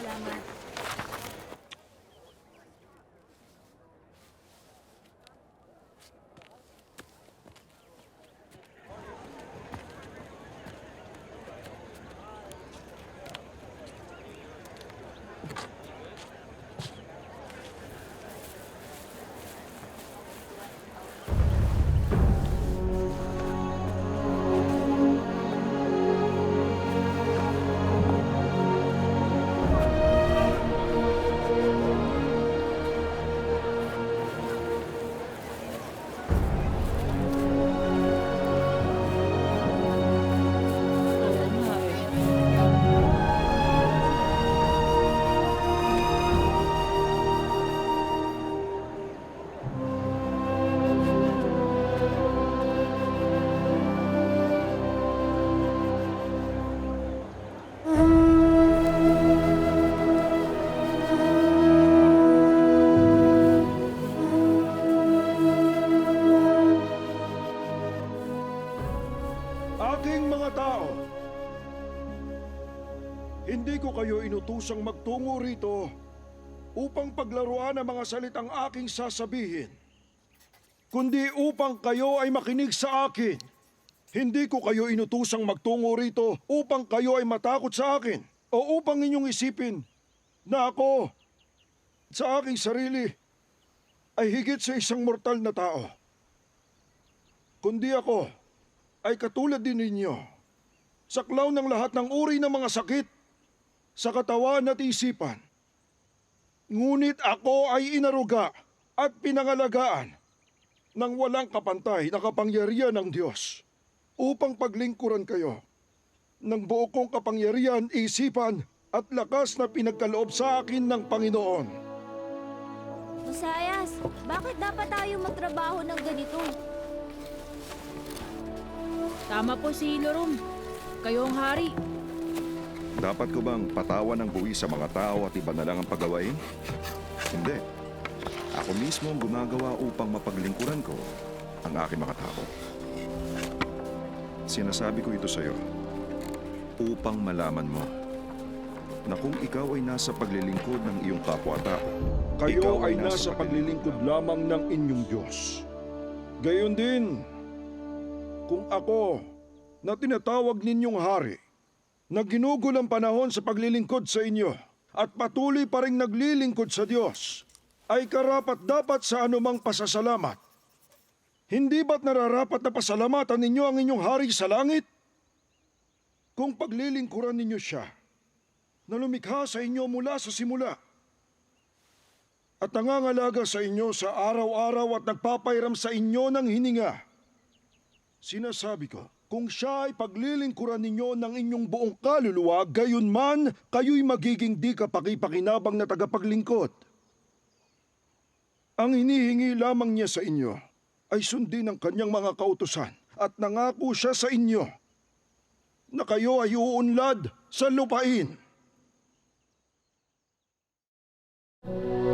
Salamat. Tao, hindi ko kayo inutusang magtungo rito upang paglaruan ang mga salitang aking sasabihin, kundi upang kayo ay makinig sa akin. Hindi ko kayo inutusang magtungo rito upang kayo ay matakot sa akin o upang inyong isipin na ako sa aking sarili ay higit sa isang mortal na tao. Kundi ako ay katulad din ninyo. Saklaw ng lahat ng uri ng mga sakit sa katawan at isipan. Ngunit ako ay inaruga at pinangalagaan ng walang kapantay na kapangyarihan ng Diyos upang paglingkuran kayo ng buo kong kapangyarihan, isipan at lakas na pinagkaloob sa akin ng Panginoon. Masayas, bakit dapat tayo magtrabaho ng ganito? Tama po si Lorum. Kayo ang hari. Dapat ko bang patawan ng buwi sa mga tao at iba na lang ang pagawain? Hindi. Ako mismo ang gumagawa upang mapaglingkuran ko ang aking mga tao. Sinasabi ko ito sa iyo upang malaman mo na kung ikaw ay nasa paglilingkod ng iyong kapwa-tao, Kayo ikaw ay nasa paglilingkod lamang ng inyong Diyos. Gayon din, kung ako na tinatawag ninyong hari, na ginugol ang panahon sa paglilingkod sa inyo at patuloy pa rin naglilingkod sa Diyos, ay karapat dapat sa anumang pasasalamat. Hindi ba't nararapat na pasalamatan ninyo ang inyong hari sa langit? Kung paglilingkuran ninyo siya, na lumikha sa inyo mula sa simula, at nangangalaga sa inyo sa araw-araw at nagpapairam sa inyo ng hininga. Sinasabi ko, kung siya ay paglilingkuran ninyo ng inyong buong kaluluwa, gayon man, kayo'y magiging di kapakipakinabang na tagapaglingkod. Ang hinihingi lamang niya sa inyo ay sundin ang kanyang mga kautosan at nangako siya sa inyo na kayo ay uunlad sa lupain. Thank.